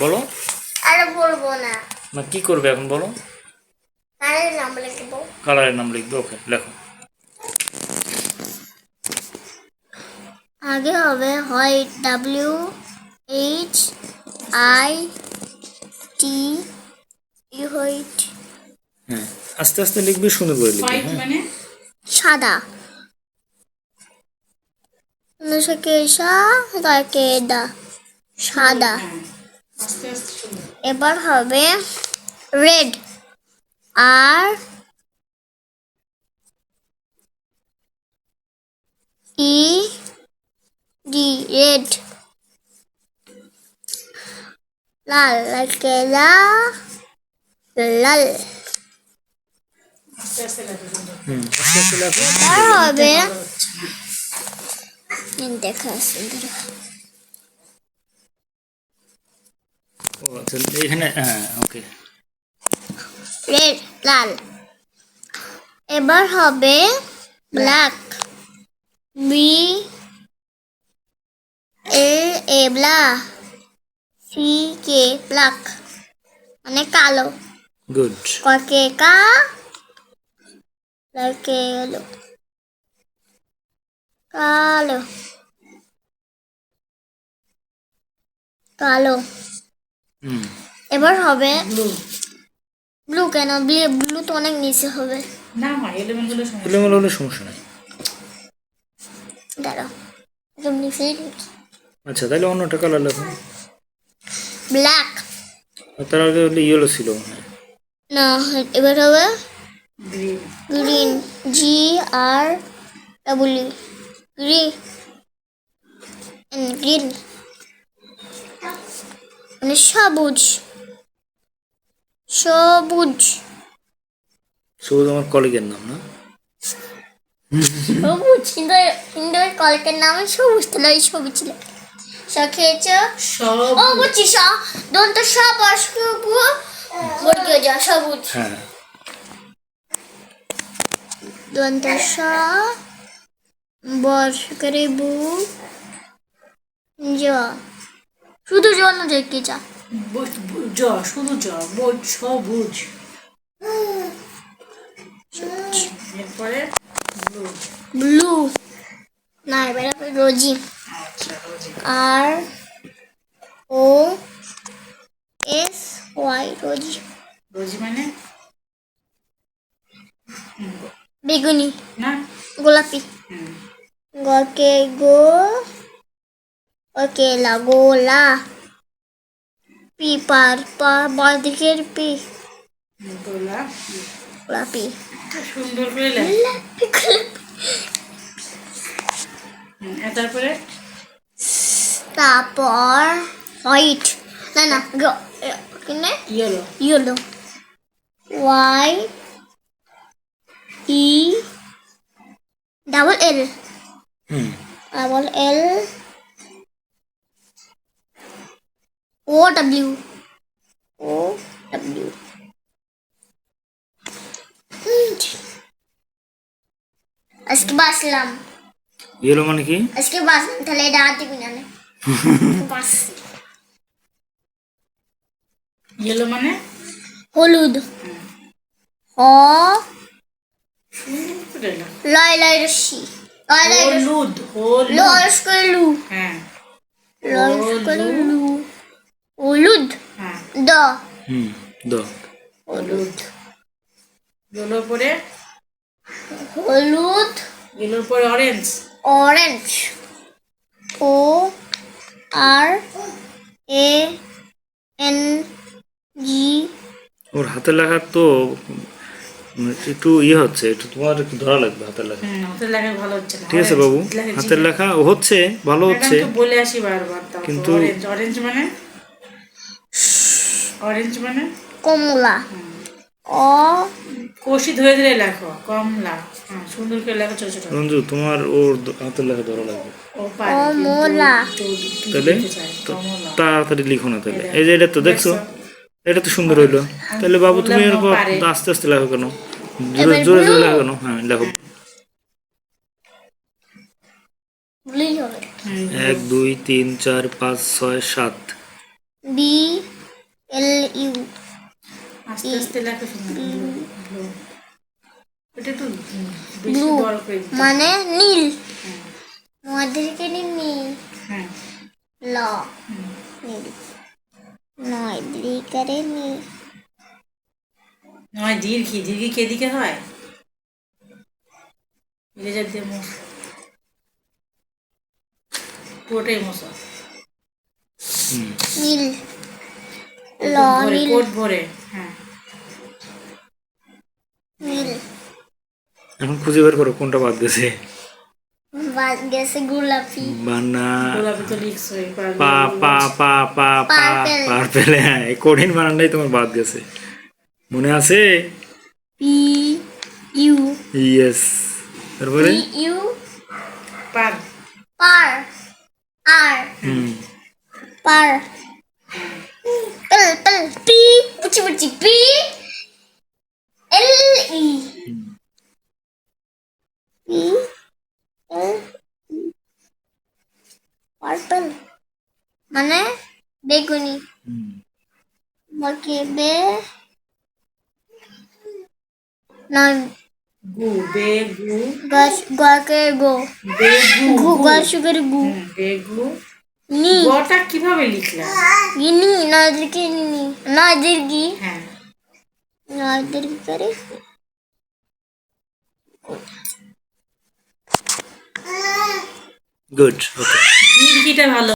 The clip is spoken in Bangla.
বলো। আর বলব না। না কি করবে এখন বলো? কারের নাম লিখব। কালারের নাম লিখবে ওকে লেখো। আগে হবে white W H I T E white হ্যাঁ আস্তে আস্তে লিখবে সুন্দর করে লিখবে হোয়াইট হ্যাঁ। মানে? সাদা। নুসকে সা তাকে দা সাদা। হ্যাঁ আস্তে আস্তে সুন্দর এবার হবে red R E D red লাল কেলা লাল। আস্তে আস্তে লেখো সুন্দর হুম আস্তে আস্তে লেখো আর হবে দেখা সুন্দর ও আচ্ছা এখানে হ্যাঁ ওকে। রেড লাল। এবার হবে ব্ল্যাক। বি এল এ ব্লা সি কে ব্ল্যাক মানে কালো। গুড কা এলো। কালো। কালো। হুম এবার হবে ব্লু ব্লু কেন? ব্লু তো অনেক নিচে হবে। না হয় এলোমেলো হলে সমস্যা নেই। দাঁড়াও। একদম নিচেই আচ্ছা তাহলে অন্যটা কালার লেখো। ব্ল্যাক তার আগে হলে ইয়েলো ছিল না এবার হবে green green G R double Gree green মানে সবুজ। সবুজ। সবুজ আমার কলিগের নাম না? সবুজ কিন্তু কিন্তু ওই কলেজের নাম সবুজ তাহলে ওই সবুজ ছিল। স খেয়েছ? সব ও বুঝছি স দন্ত সব অসবু বর্গীয় যা সবুজ। হ্যাঁ। দন্ত স বর্ষকারে বু জ শুধু জন্য দেখতে যা বুঝ- বু- জ শুধু জ সবুজ এরপরে ব্লু। ব্লু। না এবার রোজি। আচ্ছা R O S Y rosy. Rosy মানে? বেগুনি। না। গোলাপি। গকে গো ওকে লা গোলা পি পার পা বাঁ দিকের পি। গোলা গোলাপি সুন্দর করে লেখ। তারপরে? তারপর হোয়াইট। না না কিনে? Yellow. Yellow. Y E double L. হুম। Double L. O W O W আজকে বাসলাম ইয়েলো মানে কি আজকে বাসলাম তাহলে এটা আর দিবি না নে। বাসছি। ইয়েলো মানে হলুদ হ সুন্দর করে লেখ লয় লয় রশ্মি লয় লয় রশ্মি হলুদ হলুদ লস করে লু হ্যাঁ লস করে লু হলুদ হ্যাঁ দ। হুম দ। হলুদ। পরে? হলুদ। ইয়েলোর পরে orange orange O R A N G ওর হাতের লেখা তো একটু ইয়ে হচ্ছে একটু তোমার একটু ধরা লাগবে হাতের লেখা। হাতের লেখা ভালো হচ্ছে না। ঠিক আছে বাবু হাতের লেখা হচ্ছে ভালো হচ্ছে। বলে আসি বারবার কিন্তু- অরেঞ্জ মানে? অরেঞ্জ মানে? কমলা। অ। কষি ধরে ধরে লেখো কমলা। হ্যাঁ সুন্দর করে লেখো ছোট ছোট। রঞ্জু তোমার ওর হাতের লেখা ধরা লাগবে। কমলা। তাহলে? তাড়াতাড়ি লিখো না তাহলে। এই যে এটা তো দেখছ এটা তো সুন্দর হইল। তাহলে বাবু তুমি এরকম আস্তে আস্তে লেখো কেন? জোরে জোরে জোরে। লেখো কেন? হ্যাঁ লেখো। এক দুই তিন চার পাঁচ ছয় সাত। বি এল ইউ আস্তে আস্তে লেখো এটা একটু ব্লু মানে নীল। হ্যাঁ, নদীকে নীল। হ্যাঁ। ল। নীল। নয় দিকে নীল। নয় দীর্ঘি। দীর্ঘি কে দিকে হয়? দিয়ে মোস পুরোটাই মশা। নীল। নীল কোট ভরে হ্যাঁ। নীল এখন খুঁজে বের করো কোনটা বাদ গেছে। বাদ গেছে গোলাপি। বানা গোলাপি তো লিখছই পা পা পা পা পা পার্পেল হ্যাঁ এই কঠিন বানানটাই তোমার বাদ গেছে। মনে আছে? পি ইউ ইয়েস তারপরে? ইউ পার পার আর হুম। পার পেল পেল পি বুচি বুচি P L E P L purple মানে বেগুনি। বাকি বে নয় গু বে গাছ গাকে গো বে গু গাছ গু হুম, বে গু নি। গটা কীভাবে লিখলাম? ইনি নদীকে নি নদীর্গি হ্যাঁ। নদীর্গি করে। গুড ওকে দীর্ঘিটা ভালো।